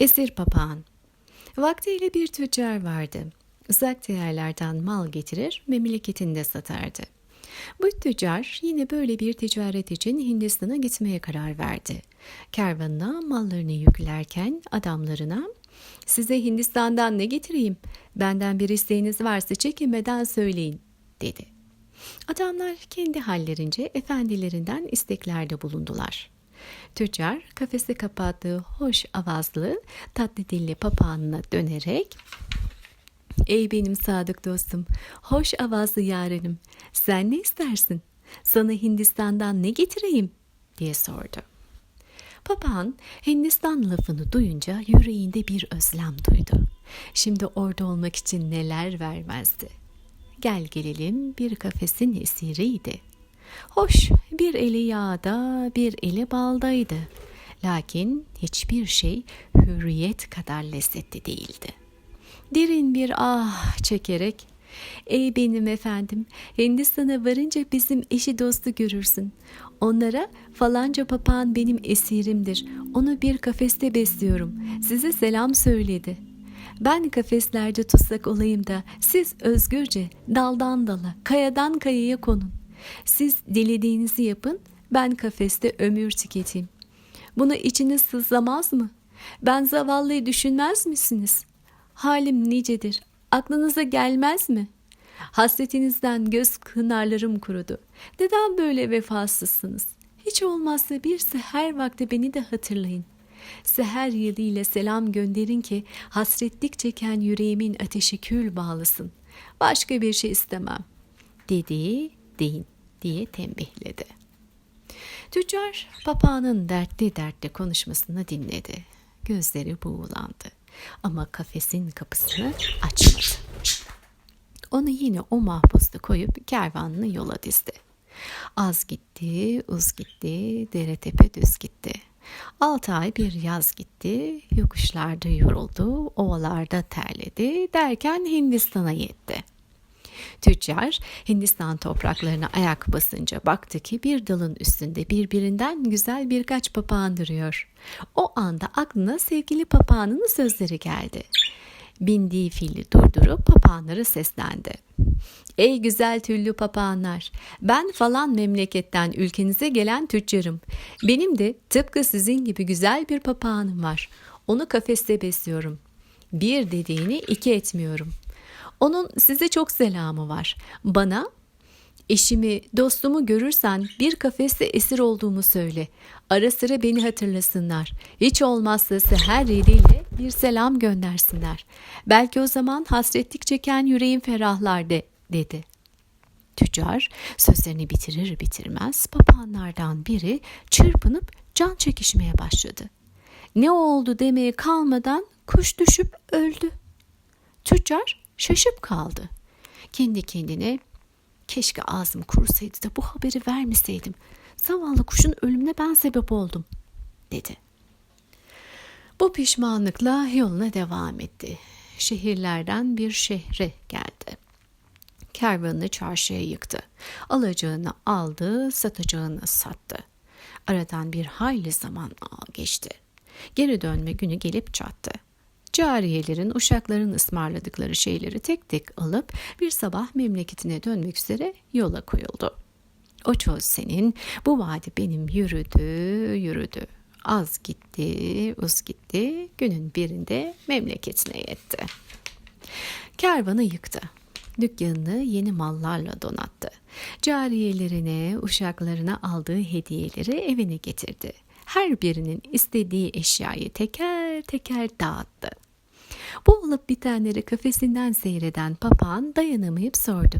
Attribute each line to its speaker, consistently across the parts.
Speaker 1: Esir papağan. Vaktiyle bir tüccar vardı. Uzak diyarlardan mal getirir, memleketinde satardı. Bu tüccar yine böyle bir ticaret için Hindistan'a gitmeye karar verdi. Kervanına mallarını yüklerken adamlarına size Hindistan'dan ne getireyim? Benden bir isteğiniz varsa çekinmeden söyleyin dedi. Adamlar kendi hallerince efendilerinden isteklerde bulundular. Tüccar kafesi kapattığı hoş avazlı tatlı dilli papağanına dönerek Ey benim sadık dostum, hoş avazlı yarenim, sen ne istersin? Sana Hindistan'dan ne getireyim? diye sordu. Papağan Hindistan lafını duyunca yüreğinde bir özlem duydu. Şimdi orada olmak için neler vermezdi. Gel gelelim bir kafesin esiriydi. Hoş bir eli yağda bir eli baldaydı. Lakin hiçbir şey hürriyet kadar lezzetli değildi. Derin bir ah çekerek Ey benim efendim, Hindistan'a varınca bizim eşi dostu görürsün. Onlara falanca papağan benim esirimdir. Onu bir kafeste besliyorum. Size selam söyledi. Ben kafeslerde tutsak olayım da siz özgürce daldan dala, kayadan kayaya konun. Siz dilediğinizi yapın, ben kafeste ömür tüketeyim. Bunu içiniz sızlamaz mı? Ben zavallıyı düşünmez misiniz? Halim nicedir, aklınıza gelmez mi? Hasretinizden göz kınarlarım kurudu. Neden böyle vefasızsınız? Hiç olmazsa bir seher vakti beni de hatırlayın. Seher yılı selam gönderin ki hasretlik çeken yüreğimin ateşi kül bağlısın. Başka bir şey istemem. Dedi, deyin diye tembihledi. Tüccar papağanın dertli dertli konuşmasını dinledi. Gözleri buğulandı ama kafesin kapısını açmadı. Onu yine o mahpusta koyup kervanını yola dizdi. Az gitti, uz gitti, dere tepe düz gitti. Altı ay bir yaz gitti, yokuşlarda yoruldu, ovalarda terledi derken Hindistan'a yetti. Tüccar Hindistan topraklarına ayak basınca baktı ki bir dalın üstünde birbirinden güzel birkaç papağan duruyor. O anda aklına sevgili papağanının sözleri geldi. Bindiği fili durdurup papağanlara seslendi. Ey güzel tüllü papağanlar, ben falan memleketten ülkenize gelen tüccarım. Benim de tıpkı sizin gibi güzel bir papağanım var. Onu kafeste besliyorum. Bir dediğini iki etmiyorum. Onun size çok selamı var. Bana eşimi, dostumu görürsen bir kafeste esir olduğumu söyle. Ara sıra beni hatırlasınlar. Hiç olmazsa seher yeriyle bir selam göndersinler. Belki o zaman hasretlik çeken yüreğim ferahlar de, dedi. Tüccar sözlerini bitirir bitirmez papağanlardan biri çırpınıp can çekişmeye başladı. Ne oldu demeye kalmadan kuş düşüp öldü. Tüccar şaşıp kaldı. Kendi kendine keşke ağzım kurusaydı da bu haberi vermeseydim. Zavallı kuşun ölümüne ben sebep oldum dedi. Bu pişmanlıkla yoluna devam etti. Şehirlerden bir şehre geldi. Kervanını çarşıya yıktı. Alacağını aldı, satacağını sattı. Aradan bir hayli zaman geçti. Geri dönme günü gelip çattı. Cariyelerin uşakların ısmarladıkları şeyleri tek tek alıp bir sabah memleketine dönmek üzere yola koyuldu. O çöl senin, bu vadi benim yürüdü, yürüdü. Az gitti, uz gitti, günün birinde memleketine yetti. Kervanı yıktı. Dükkanını yeni mallarla donattı. Cariyelerine, uşaklarına aldığı hediyeleri evine getirdi. Her birinin istediği eşyayı teker teker dağıttı. Bu olup bitenleri kafesinden seyreden papağan dayanamayıp sordu.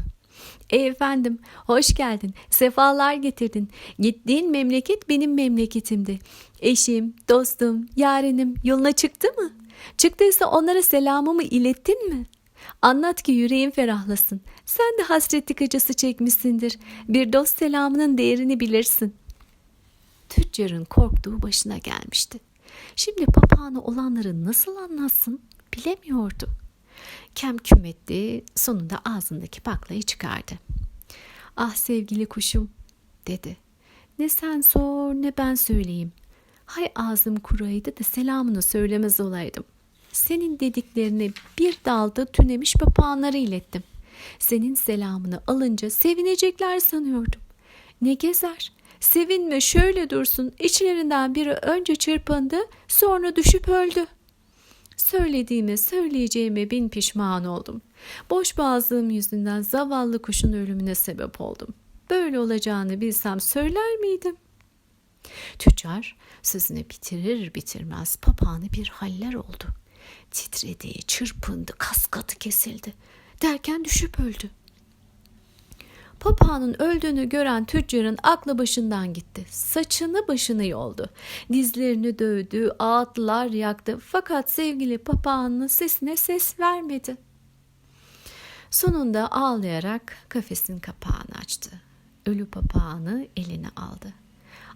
Speaker 1: Ey efendim, hoş geldin, sefalar getirdin. Gittiğin memleket benim memleketimdi. Eşim, dostum, yarenim yoluna çıktı mı? Çıktıysa onlara selamımı ilettin mi? Anlat ki yüreğim ferahlasın. Sen de hasretlik acısı çekmişsindir. Bir dost selamının değerini bilirsin. Tüccarın korktuğu başına gelmişti. Şimdi papağanı olanları nasıl anlatsın bilemiyordu. Kem küm etti, sonunda ağzındaki baklayı çıkardı. Ah sevgili kuşum dedi. Ne sen sor ne ben söyleyeyim. Hay ağzım kuraydı da selamını söylemez olaydım. Senin dediklerini bir dalda tünemiş papağanlara ilettim. Senin selamını alınca sevinecekler sanıyordum. Ne gezer? Sevinme şöyle dursun. İçlerinden biri önce çırpındı, sonra düşüp öldü. Söylediğime, söyleyeceğime bin pişman oldum. Boş boğazlığım yüzünden zavallı kuşun ölümüne sebep oldum. Böyle olacağını bilsem söyler miydim? Tüccar sözünü bitirir bitirmez papağanı bir haller oldu. Titredi, çırpındı, kaskatı kesildi. Derken düşüp öldü. Papağanın öldüğünü gören tüccarın aklı başından gitti. Saçını başını yoldu. Dizlerini dövdü, ağıtlar yaktı. Fakat sevgili papağanın sesine ses vermedi. Sonunda ağlayarak kafesin kapağını açtı. Ölü papağanı eline aldı.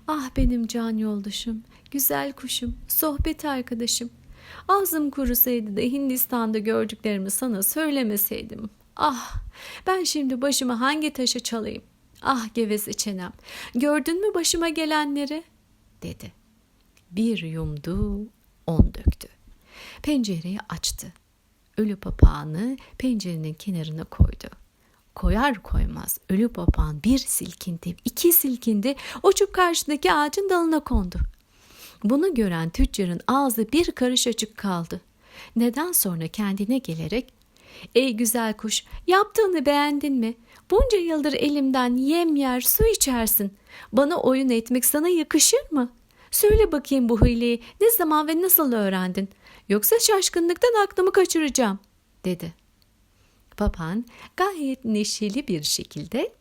Speaker 1: Ah benim can yoldaşım, güzel kuşum, sohbet arkadaşım. Ağzım kurusaydı da Hindistan'da gördüklerimi sana söylemeseydim. Ah, ben şimdi başımı hangi taşa çalayım? Ah geveze çenem, gördün mü başıma gelenleri? dedi. Bir yumdu, on döktü. Pencereyi açtı. Ölü papağanı pencerenin kenarına koydu. Koyar koymaz ölü papağan bir silkindi, iki silkindi, uçup karşıdaki ağacın dalına kondu. Bunu gören tüccarın ağzı bir karış açık kaldı. Neden sonra kendine gelerek Ey güzel kuş, yaptığını beğendin mi? Bunca yıldır elimden yem yer, su içersin. Bana oyun etmek sana yakışır mı? Söyle bakayım bu hileyi ne zaman ve nasıl öğrendin? Yoksa şaşkınlıktan aklımı kaçıracağım, dedi. Papağan gayet neşeli bir şekilde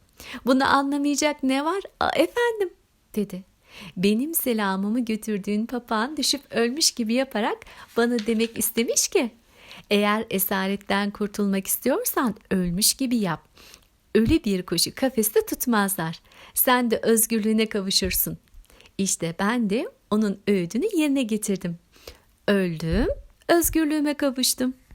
Speaker 1: bunu anlamayacak ne var Aa, efendim dedi. Benim selamımı götürdüğün papağan düşüp ölmüş gibi yaparak bana demek istemiş ki eğer esaretten kurtulmak istiyorsan ölmüş gibi yap. Ölü bir kuşu kafeste tutmazlar. Sen de özgürlüğüne kavuşursun. İşte ben de onun öğüdünü yerine getirdim. Öldüm, özgürlüğüme kavuştum.''